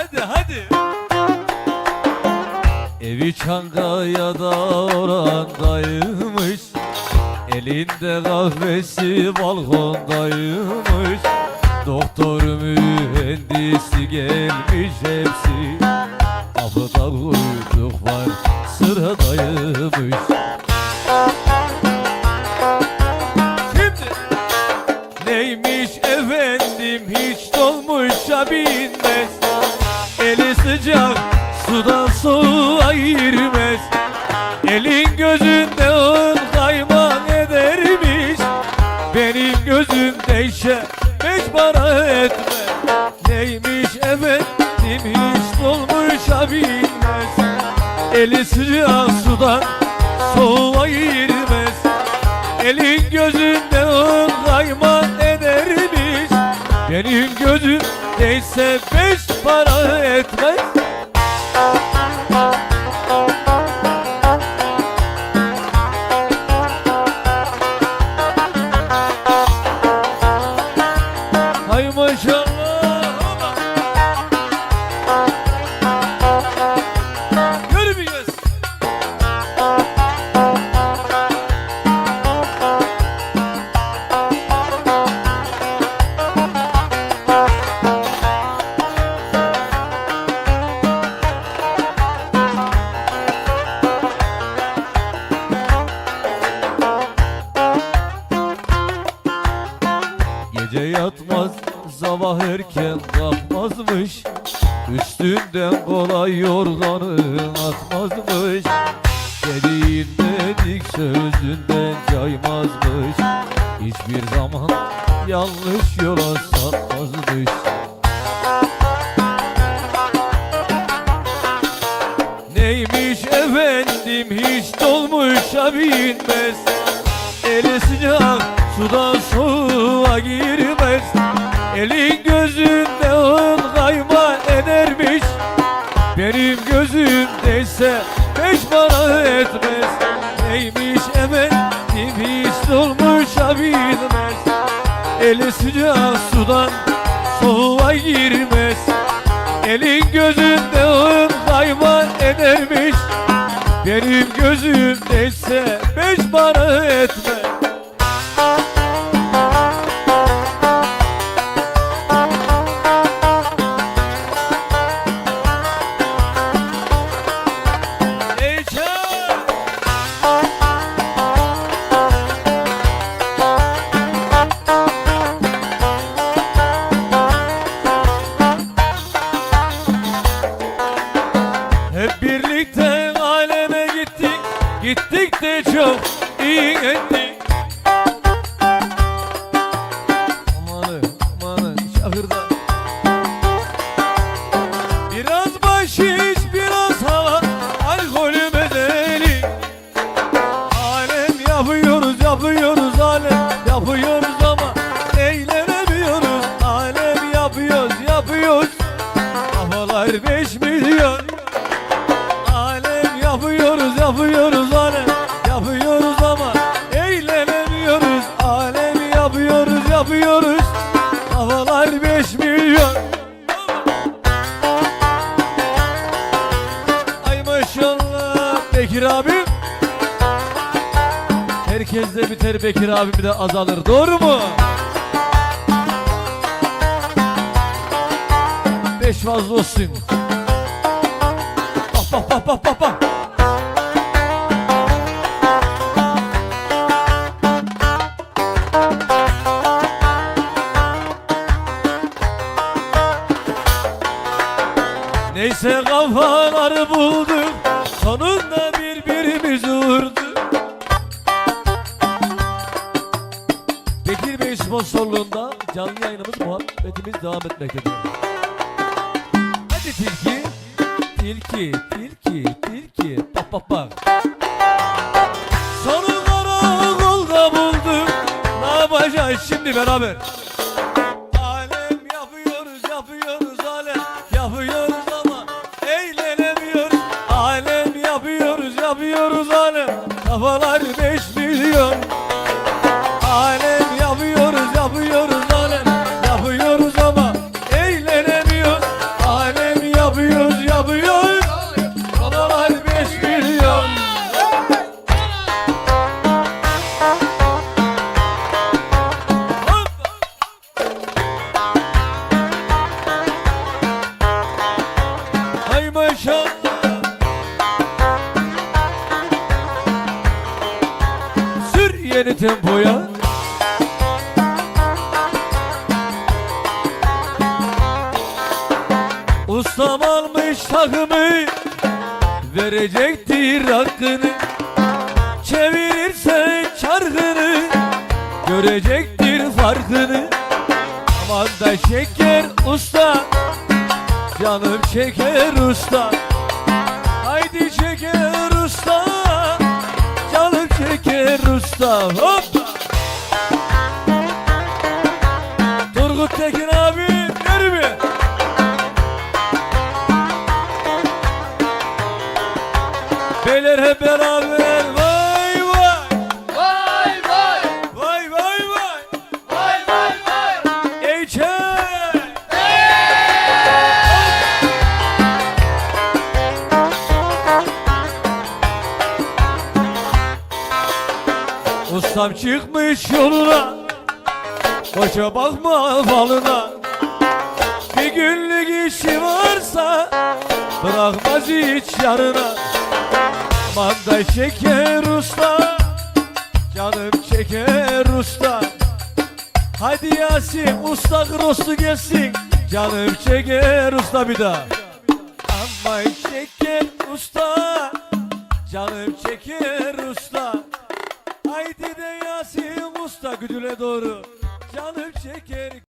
hadi hadi. Evi Çankaya'da orandaymış Elinde kahvesi balkondaymış. Doktor mühendisi gelmiş hepsi. Kapıda kuyruk var sıradaymış Şimdi. Neymiş efendim hiç dolmuşa binmez sıcak sudan soğuğa girmez Elin gözünde un kaymak edermiş. Benim gözümdeyse beş para etmez. Neymiş efendim hiç dolmuşa binmez Eli sıcak sudan soğuğa girmez Elin gözünde un kaymak edermiş Benim gözüm değse beş para etmez Gece yatmaz sabah erken kalkmazmış. Üstünden kolay yorganı atmazmış. Dediğin dedik sözünden caymazmış. Hiçbir zaman yanlış yola sapmazmış. Neymiş efendim hiç dolmuşa binmez. Eli sıcak sudan soğuğa girmez. Elin gözünde un kayma edermiş. Benim gözümdeyse beş para etmez. Neymiş efendim hiç dolmuşa binmez Eli sıcak sudan soğuğa girmez. Elin gözünde un kayma edermiş. Benim gözümdeyse beş para etmez Yo, y, y. abim Herkes de biter Bekir abim de azalır. Doğru mu? Beş fazla olsun. Bak bak bak bak bak bak. Neyse kafaları bulduk canlı yayınımız muhabbetimiz devam etmektedir. Hadi tilki, tilki, tilki, tilki, bak bak bak. Sonu karakolda bulduk, ne yapacağız şimdi beraber? koymuşum Sür yeni tempoya almış takımı Verecektir hakkını. Çevirirsen çarkını Görecektir farkını. Aman da şeker usta Canım çeker usta. Haydi çeker usta. Canım çeker usta. Hoppa Turgut Tekin abi Ver mi? Beyler hep beraber Ustam çıkmış yoluna. Boşa bakma falına Bir günlük işi varsa Bırakmaz hiç yarına. Manda şeker usta Canım çeker usta. Hadi Yasin usta krostu gelsin. Canım çeker usta bir daha. Ama şeker usta Canım çeker usta Haydi de Yasin usta güdüle doğru. Canım çeker